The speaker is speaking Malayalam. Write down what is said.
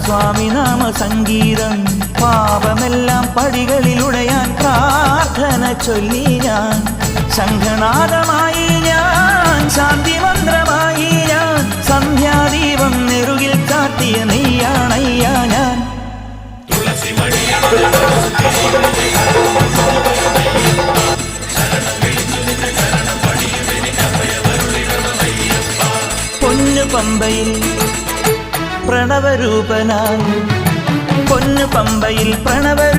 സ്വാമിനാമ സംഗീതം പാപമെല്ലാം പടികളിലുടയാൻ പ്രാർത്ഥന ചൊല്ലി ഞാൻ ശംഖനാദമായി ഞാൻ ശാന്തി മന്ത്രമായി ഞാൻ സന്ധ്യാദീപം നെറുകിൽ കാട്ടിയ നെയ്യാണയ്യ ഞാൻ പൊന്നു പമ്പയിൽ പ്രണവരൂപനായി പൊന്നു പമ്പയിൽ പ്രണവ